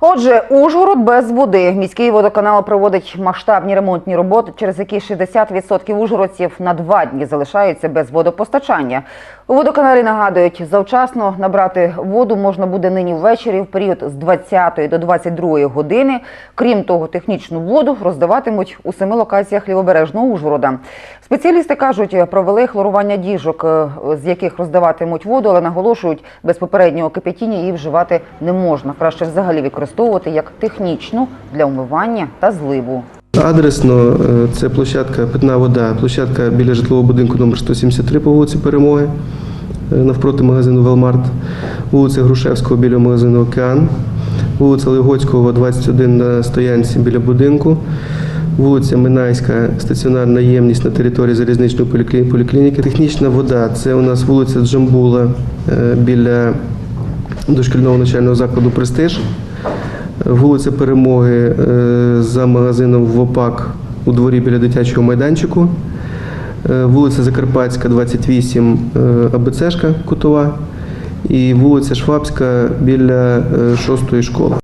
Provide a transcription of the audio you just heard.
Отже, Ужгород без води. Міський водоканал проводить масштабні ремонтні роботи, через які 60% ужгородців на два дні залишаються без водопостачання. У водоканалі нагадують, завчасно набрати воду можна буде нині ввечері в період з 20 до 22 години. Крім того, технічну воду роздаватимуть у семи локаціях лівобережного Ужгорода. Спеціалісти кажуть, провели хлорування діжок, е, з яких роздаватимуть воду, але наголошують, без попереднього кипятіння її вживати не можна. Краще взагалі використовувати як технічну для умивання та зливу. Адресно е, це площадка питна вода, площадка біля житлового будинку номер 173 по вулиці Перемоги, е, навпроти магазину Велмарт, вулиця Грушевського біля магазину Океан, вулиця Легоцького, 21 на стоянці біля будинку, вулиця Минайська, стаціонарна ємність на території залізничної поліклініки. Технічна вода це у нас вулиця Джамбула е, біля дошкільного навчального закладу Престиж. Вулиця Перемоги е, за магазином ВОПАК у дворі біля дитячого майданчику. Е, Вулиця Закарпатська, 28, е, АБЦшка Кутова. І вулиця Швабська біля 6 школи.